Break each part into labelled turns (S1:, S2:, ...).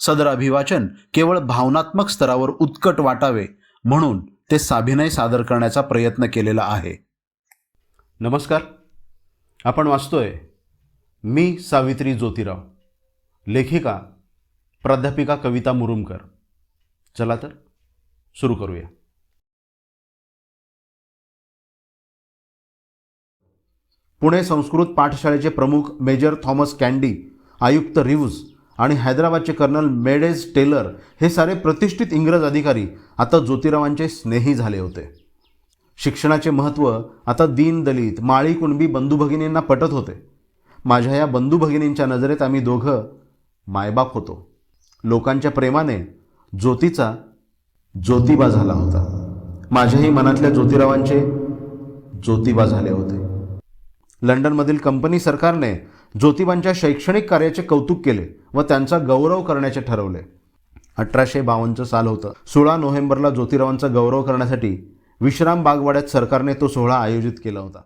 S1: सदर अभिवाचन केवळ भावनात्मक स्तरावर उत्कट वाटावे म्हणून ते साभिनय सादर करण्याचा प्रयत्न केलेला आहे. नमस्कार. आपण वाचतोय मी सावित्री ज्योतिराव लेखिका प्राध्यापिका कविता मुरुमकर. चला तर सुरू करूया. पुणे संस्कृत पाठशाळेचे प्रमुख मेजर थॉमस कॅन्डी आयुक्त रिव्ज आणि हैदराबादचे कर्नल मेडेज टेलर हे सारे प्रतिष्ठित इंग्रज अधिकारी आता ज्योतिरावांचे स्नेही झाले होते. शिक्षणाचे महत्त्व आता दीनदलित माळी कुणबी बंधुभगिनींना पटत होते. माझ्या या बंधुभगिनींच्या नजरेत आम्ही दोघं मायबाप होतो. लोकांच्या प्रेमाने ज्योतीचा ज्योतिबा झाला होता. माझ्याही मनातल्या ज्योतिरावांचे ज्योतिबा झाले होते. लंडनमधील कंपनी सरकारने ज्योतिबांच्या शैक्षणिक कार्याचे कौतुक केले व त्यांचा गौरव करण्याचे ठरवले. अठराशे बावन्नचं साल होतं. सोळा नोव्हेंबरला ज्योतिरावांचा गौरव करण्यासाठी विश्राम बागवाड्यात सरकारने तो सोहळा आयोजित केला होता.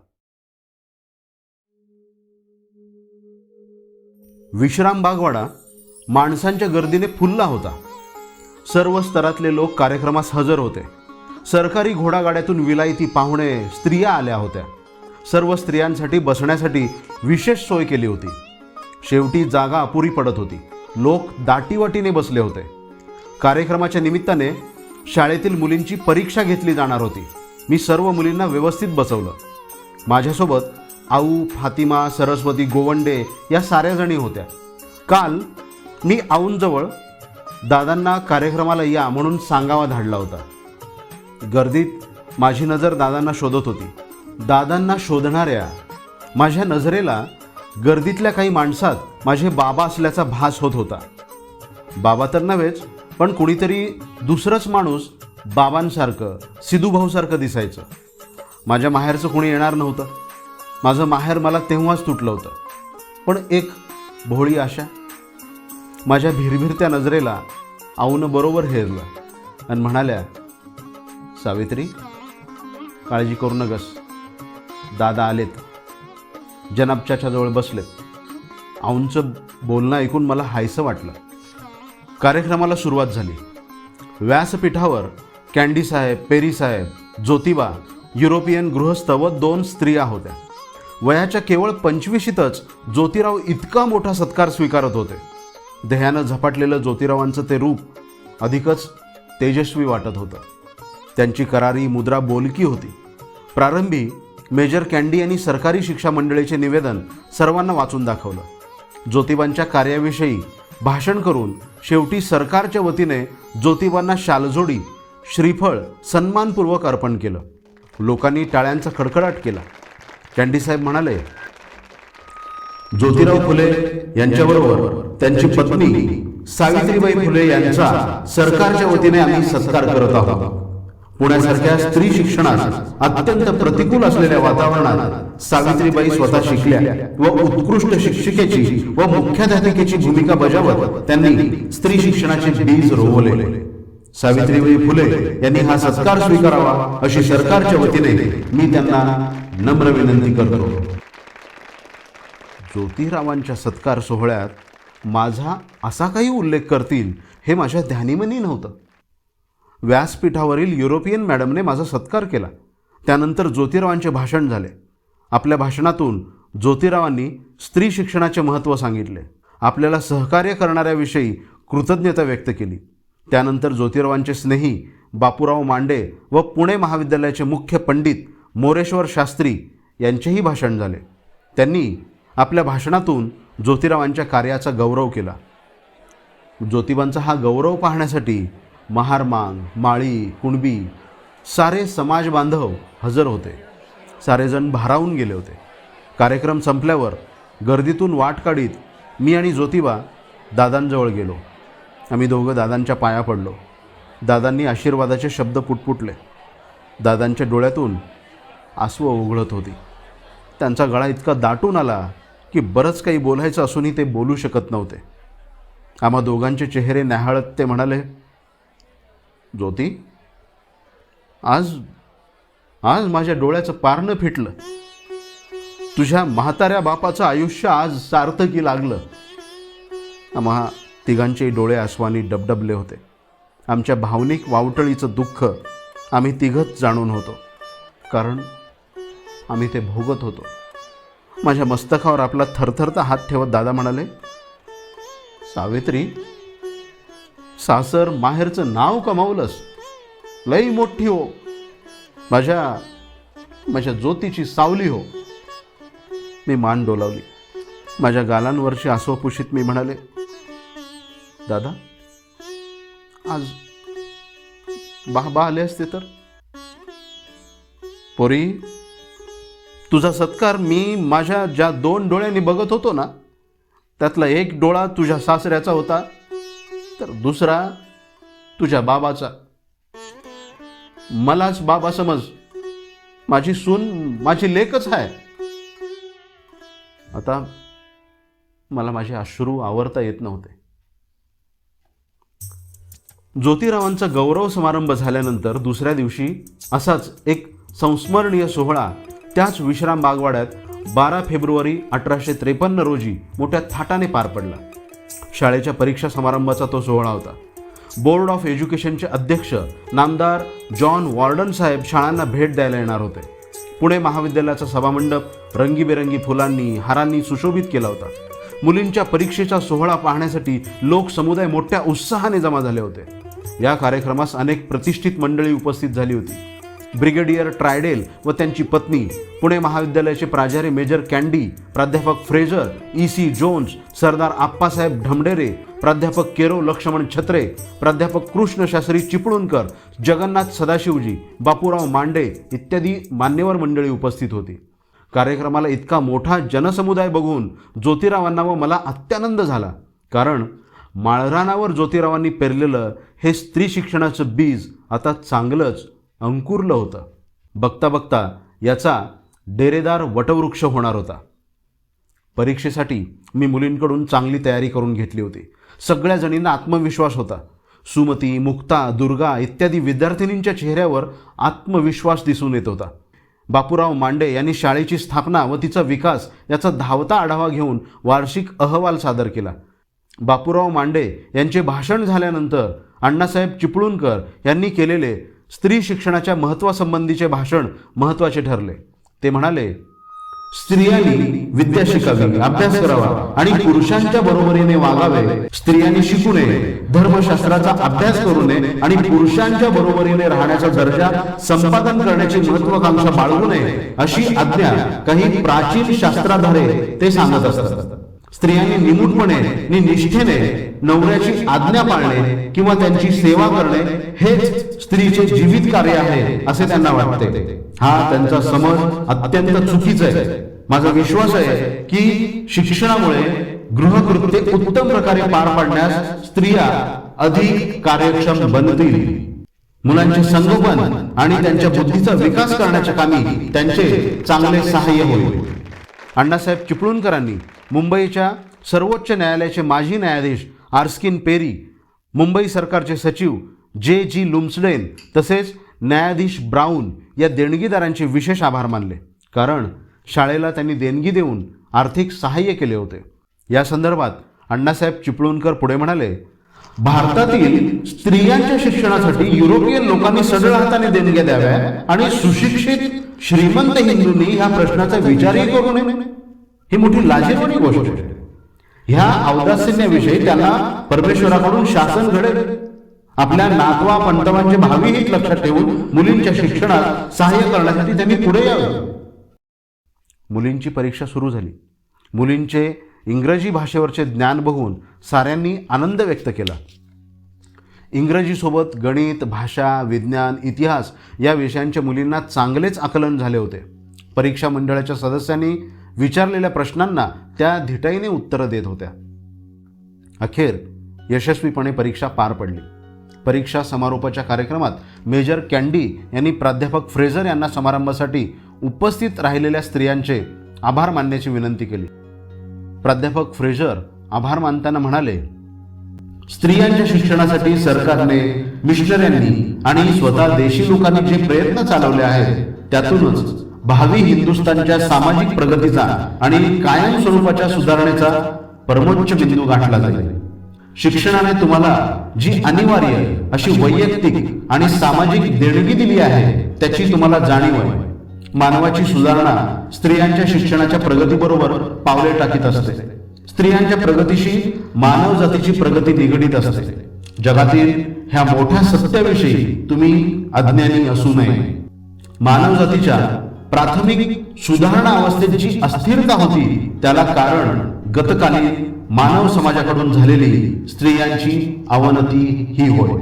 S1: विश्राम बागवाडा माणसांच्या गर्दीने फुलला होता. सर्व स्तरातले लोक कार्यक्रमास हजर होते. सरकारी घोडागाड्यातून विलायती पाहुणे स्त्रिया आल्या होत्या. सर्व स्त्रियांसाठी बसण्यासाठी विशेष सोय केली होती. शेवटी जागा अपुरी पडत होती. लोक दाटीवाटीने बसले होते. कार्यक्रमाच्या निमित्ताने शाळेतील मुलींची परीक्षा घेतली जाणार होती. मी सर्व मुलींना व्यवस्थित बसवलं. माझ्यासोबत आऊ फातिमा सरस्वती गोवंडे या साऱ्या जणी होत्या. काल मी आऊंजवळ दादांना कार्यक्रमाला या म्हणून सांगावा धाडला होता. गर्दीत माझी नजर दादांना शोधत होती. दादांना शोधणाऱ्या माझ्या नजरेला गर्दीतल्या काही माणसात माझे बाबा असल्याचा भास होत होता. बाबा तर नव्हेच पण कुणीतरी दुसरंच माणूस बाबांसारखं सिधूभाऊसारखं दिसायचं. माझ्या माहेरचं कुणी येणार नव्हतं. माझं माहेर मला तेव्हाच तुटलं होतं. पण एक भोळी आशा माझ्या भिरभिरत्या नजरेला आऊनं बरोबर हेरलं आणि म्हणाल्या सावित्री काळजी करू नकस दादा आलेत. जनाबच्याच्या जवळ बसलेत. आऊंचं बोलणं ऐकून मला हायसं वाटलं. कार्यक्रमाला सुरुवात झाली. व्यासपीठावर कॅन्डी साहेब पेरी साहेब ज्योतिबा युरोपियन गृहस्थ व दोन स्त्रिया होत्या. वयाच्या केवळ पंचवीशीतच ज्योतिराव इतका मोठा सत्कार स्वीकारत होते. देहानं झपाटलेलं ज्योतिरावांचं ते रूप अधिकच तेजस्वी वाटत होतं. त्यांची करारी मुद्रा बोलकी होती. प्रारंभी मेजर कॅन्डी यांनी सरकारी शिक्षा मंडळीचे निवेदन सर्वांना वाचून दाखवलं. ज्योतिबांच्या कार्याविषयी भाषण करून शेवटी सरकारच्या वतीने ज्योतिबांना शालजोडी श्रीफळ सन्मानपूर्वक अर्पण केलं. लोकांनी टाळ्यांचा खडखडाट केला. कॅन्डीसाहेब म्हणाले ज्योतिराव फुले यांच्याबरोबर त्यांची पत्नी सावित्रीबाई फुले यांचा सरकारच्या वतीने आम्ही सत्कार करत आहोत. पुण्यासारख्या स्त्री शिक्षणास अत्यंत प्रतिकूल असलेल्या वातावरणात सावित्रीबाई स्वतः शिकल्या व उत्कृष्ट शिक्षिकेची व मुख्याध्यापिकेची भूमिका बजावत त्यांनी स्त्री शिक्षणाचे बीज रोवले. सावित्रीबाई फुले यांनी हा सत्कार स्वीकारावा अशी सरकारच्या वतीने मी त्यांना नम्र विनंती करतो. ज्योतिरावांच्या सत्कार सोहळ्यात माझा असा काही उल्लेख करतील हे माझ्या ध्यानीमनी नव्हतं. व्यासपीठावरील युरोपियन मॅडमने माझा सत्कार केला. त्यानंतर ज्योतिरावांचे भाषण झाले. आपल्या भाषणातून ज्योतिरावांनी स्त्री शिक्षणाचे महत्त्व सांगितले. आपल्याला सहकार्य करणाऱ्याविषयी कृतज्ञता व्यक्त केली. त्यानंतर ज्योतिरावांचे स्नेही बापूराव मांडे व पुणे महाविद्यालयाचे मुख्य पंडित मोरेश्वर शास्त्री यांचेही भाषण झाले. त्यांनी आपल्या भाषणातून ज्योतिरावांच्या कार्याचा गौरव केला. ज्योतिबांचा हा गौरव पाहण्यासाठी महारमांग माळी कुणबी सारे समाज बांधव हजर होते. सारेजण भारावून गेले होते. कार्यक्रम संपल्यावर गर्दीतून वाट काढीत मी आणि ज्योतिबा दादांजवळ गेलो. आम्ही दोघं दादांच्या पाया पडलो. दादांनी आशीर्वादाचे शब्द पुटपुटले. दादांच्या डोळ्यातून आसवं उघडत होती. त्यांचा गळा इतका दाटून आला की बरंच काही बोलायचं असूनही ते बोलू शकत नव्हते. आम्हा दोघांचे चेहरे न्याहाळत ते म्हणाले ज्योती आज आज माझ्या डोळ्याचं पारणं फिटलं. तुझ्या म्हाताऱ्या बापाचं आयुष्य आज सार्थकी लागलं. आम्हा तिघांचे डोळे आसवानी डबडबले होते. आमच्या भावनिक वावटळीचं दुःख आम्ही तिघंच जाणून होतो. कारण आम्ही ते भोगत होतो. माझ्या मस्तकावर आपला थरथरता हात ठेवत दादा म्हणाले सावित्री सासर माहेरचं नाव कमावलंस. लई मोठी हो. माझ्या माझ्या ज्योतीची सावली हो. मी मान डोलावली. माझ्या गालांवरची आसोपुशीत मी म्हणाले दादा आज बाबा आले असते तर? पोरी तुझा सत्कार मी माझ्या ज्या दोन डोळ्यांनी बघत होतो ना त्यातला एक डोळा तुझ्या सासऱ्याचा होता. तर दुसरा तुझ्या बाबाचा. मलाच बाबा समज. माझी सून माझी लेकच आहे आता मला माझे अश्रू आवरता येत नव्हते. ज्योतिरावांचा गौरव समारंभ झाल्यानंतर दुसऱ्या दिवशी असाच एक संस्मरणीय सोहळा त्याच विश्राम बागवाड्यात बारा फेब्रुवारी अठराशे त्रेपन्न रोजी मोठ्या थाटाने पार पडला. शाळेच्या परीक्षा समारंभाचा तो सोहळा होता. बोर्ड ऑफ एज्युकेशनचे अध्यक्ष नामदार जॉन वॉर्डन साहेब शाळांना भेट द्यायला येणार होते. पुणे महाविद्यालयाचा सभामंडप रंगीबेरंगी फुलांनी हारांनी सुशोभित केला होता. मुलींच्या परीक्षेचा सोहळा पाहण्यासाठी लोक समुदाय मोठ्या उत्साहाने जमा झाले होते. या कार्यक्रमास अनेक प्रतिष्ठित मंडळी उपस्थित झाली होती. ब्रिगेडियर ट्रायडेल व त्यांची पत्नी. पुणे महाविद्यालयाचे प्राचार्य मेजर कॅन्डी प्राध्यापक Fraser E C Jones Sardar Appasaheb Dhamdhere प्राध्यापक केरो लक्ष्मण छत्रे प्राध्यापक कृष्णशास्त्री चिपळूणकर जगन्नाथ सदाशिवजी बापूराव मांडे इत्यादी मान्यवर मंडळी उपस्थित होती. कार्यक्रमाला इतका मोठा जनसमुदाय बघून ज्योतिरावांना व मला अत्यानंद झाला. कारण माळरानावर ज्योतिरावांनी पेरलेलं हे स्त्री शिक्षणाचं बीज आता चांगलंच अंकुरलं होतं. बघता बघता याचा डेरेदार वटवृक्ष होणार होता. परीक्षेसाठी मी मुलींकडून चांगली तयारी करून घेतली होती. सगळ्या जणींना आत्मविश्वास होता. सुमती मुक्ता दुर्गा इत्यादी विद्यार्थिनींच्या चेहऱ्यावर आत्मविश्वास दिसून येत होता. बापूराव मांडे यांनी शाळेची स्थापना व तिचा विकास याचा धावता आढावा घेऊन वार्षिक अहवाल सादर केला. बापूराव मांडे यांचे भाषण झाल्यानंतर अण्णासाहेब चिपळूणकर यांनी केलेले स्त्री शिक्षणाच्या महत्त्वासंबंधीचे भाषण महत्त्वाचे ठरले. ते म्हणाले स्त्रियांनी विद्या शिकावी अभ्यास करावा आणि पुरुषांच्या बरोबरीने वागावे. स्त्रियांनी शिकू नये धर्मशास्त्राचा अभ्यास करू नये आणि पुरुषांच्या बरोबरीने राहण्याचा दर्जा संपादन करण्याची महत्वाकांक्षा बाळगू नये अशी आज्ञा काही प्राचीन शास्त्राधारे ते सांगत असतात. स्त्रियांनी निमूटपणे नि निष्ठेने नवऱ्याची आज्ञा पाळणे किंवा त्यांची सेवा करणे हेच स्त्रीचे जीवित कार्य आहे असे त्यांना वाटते. हा त्यांचा समज अत्यंत चुकीचा आहे. माझा विश्वास आहे की शिक्षणामुळे गृहकृत्य उत्तम प्रकारे पार पाडण्यास स्त्रिया अधिक कार्यक्षम बनतील. मुलांचे संगोपन आणि त्यांच्या बुद्धीचा विकास करण्याच्या कामी त्यांचे चांगले सहाय्य होईल. अण्णासाहेब चिपळूणकरांनी मुंबईच्या सर्वोच्च न्यायालयाचे माजी न्यायाधीश आर्स्किन पेरी मुंबई सरकारचे सचिव जे जी लुम्सडेन तसेच न्यायाधीश ब्राऊन या देणगीदारांचे विशेष आभार मानले. कारण शाळेला त्यांनी देणगी देऊन आर्थिक सहाय्य केले होते. या संदर्भात अण्णासाहेब चिपळूणकर पुढे म्हणाले भारतातील स्त्रियांच्या शिक्षणासाठी युरोपियन लोकांनी सडळ हाताने देणग्या द्याव्या आणि सुशिक्षित श्रीमंत हिंदूंनी ह्या प्रश्नाचा विचारही करू नये. ही मोठी लाजीरवाणी गोष्ट आहे. ह्या औदासिन्याविषयी त्यांना परमेश्वराकडून शासन घडेल. आपल्या नातवा पंतवांचे भावी हित लक्षात ठेवून मुलींच्या शिक्षणात सहाय्य करण्यासाठी त्यांनी पुढे यावं. मुलींची परीक्षा सुरू झाली. मुलींचे इंग्रजी भाषेवरचे ज्ञान बघून साऱ्यांनी आनंद व्यक्त केला. इंग्रजीसोबत गणित भाषा विज्ञान इतिहास या विषयांच्या मुलींना चांगलेच आकलन झाले होते. परीक्षा मंडळाच्या सदस्यांनी विचारलेल्या प्रश्नांना त्या धिटाईने उत्तरं देत होत्या. अखेर यशस्वीपणे परीक्षा पार पडली. परीक्षा समारोपाच्या कार्यक्रमात मेजर कॅन्डी यांनी प्राध्यापक फ्रेझर यांना समारंभासाठी उपस्थित राहिलेल्या स्त्रियांचे आभार मानण्याची विनंती केली. प्राध्यापक फ्रेझर आभार मानताना म्हणाले स्त्रियांच्या शिक्षणासाठी सरकारने मिशनऱ्यांनी आणि स्वतः देशी लोकांनी जे प्रयत्न चालवले आहेत त्यातूनच भावी हिंदुस्थानच्या सामाजिक प्रगतीचा आणि कायम स्वरूपाच्या सुधारणेचा परमोच्च बिंदू गाठला जाईल. शिक्षणाने तुम्हाला जी अनिवार्य अशी वैयक्तिक आणि सामाजिक देणगी दिली आहे त्याची तुम्हाला जाणीव आहे. मानवाची सुधारणा स्त्रियांच्या शिक्षणाच्या प्रगतीबरोबर पावले टाकीत असते. स्त्रियांच्या प्रगतीशी मानव जातीची प्रगती निगडीत असते. जगातील ह्या मोठ्या सत्याविषयी तुम्ही अज्ञानी असू नये. मानव जातीच्या प्राथमिक सुधारणा अवस्थेत जी अस्थिरता होती. त्याला कारण गतकालीन मानव समाजाकडून झालेली स्त्रियांची अवनती ही होय.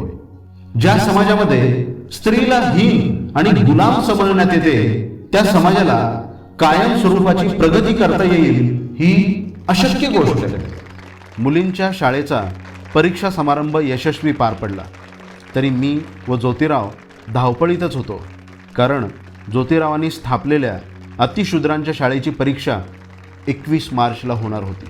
S1: ज्या समाजामध्ये स्त्रीला हीन आणि गुलाम समजण्यात येते त्या समाजाला कायम स्वरूपाची प्रगती करता येईल ही अशक्य गोष्ट आहे. मुलींच्या शाळेचा परीक्षा समारंभ यशस्वी पार पडला. तरी मी व ज्योतिराव धावपळीतच होतो. कारण ज्योतिरावांनी स्थापलेल्या अतिशूद्रांच्या शाळेची परीक्षा एकवीस मार्चला होणार होती.